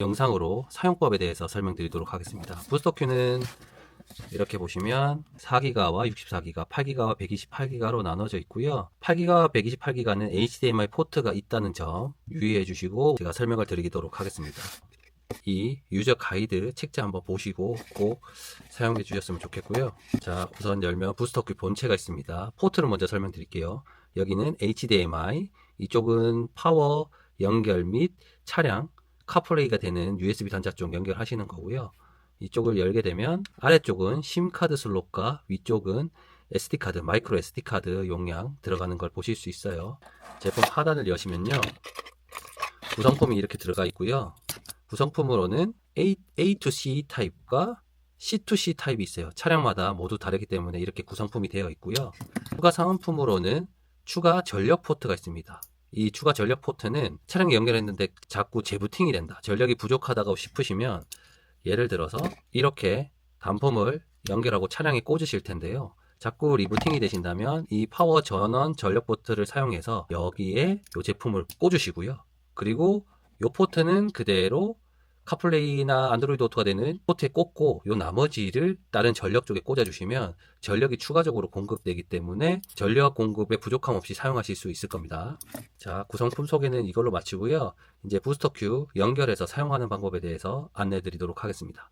영상으로 사용법에 대해서 설명드리도록 하겠습니다. 부스터 큐는 이렇게 보시면 4기가와 64기가, 8기가와 128기가로 나눠져 있고요. 8기가와 128기가는 HDMI 포트가 있다는 점 유의해 주시고 제가 설명을 드리도록 하겠습니다. 이 유저 가이드 책자 한번 보시고 꼭 사용해 주셨으면 좋겠고요. 자, 우선 열면 부스터 큐 본체가 있습니다. 포트를 먼저 설명드릴게요. 여기는 HDMI, 이쪽은 파워 연결 및 차량 카플레이가 되는 USB 단자 쪽 연결하시는 거고요. 이쪽을 열게 되면 아래쪽은 심카드 슬롯과 위쪽은 SD카드, 마이크로 SD카드 용량 들어가는 걸 보실 수 있어요. 제품 하단을 여시면요. 구성품이 이렇게 들어가 있고요. 구성품으로는 A, A to C 타입과 C to C 타입이 있어요. 차량마다 모두 다르기 때문에 이렇게 구성품이 되어 있고요. 추가 사은품으로는 추가 전력 포트가 있습니다. 이 추가 전력 포트는 차량에 연결했는데 자꾸 재부팅이 된다. 전력이 부족하다고 싶으시면 예를 들어서 이렇게 단품을 연결하고 차량에 꽂으실 텐데요. 자꾸 리부팅이 되신다면 이 파워 전원 전력 포트를 사용해서 여기에 이 제품을 꽂으시고요. 그리고 이 포트는 그대로 카플레이나 안드로이드 오토가 되는 포트에 꽂고 요 나머지를 다른 전력 쪽에 꽂아주시면 전력이 추가적으로 공급되기 때문에 전력 공급에 부족함 없이 사용하실 수 있을 겁니다. 자, 구성품 소개는 이걸로 마치고요. 이제 부스터 큐 연결해서 사용하는 방법에 대해서 안내 드리도록 하겠습니다.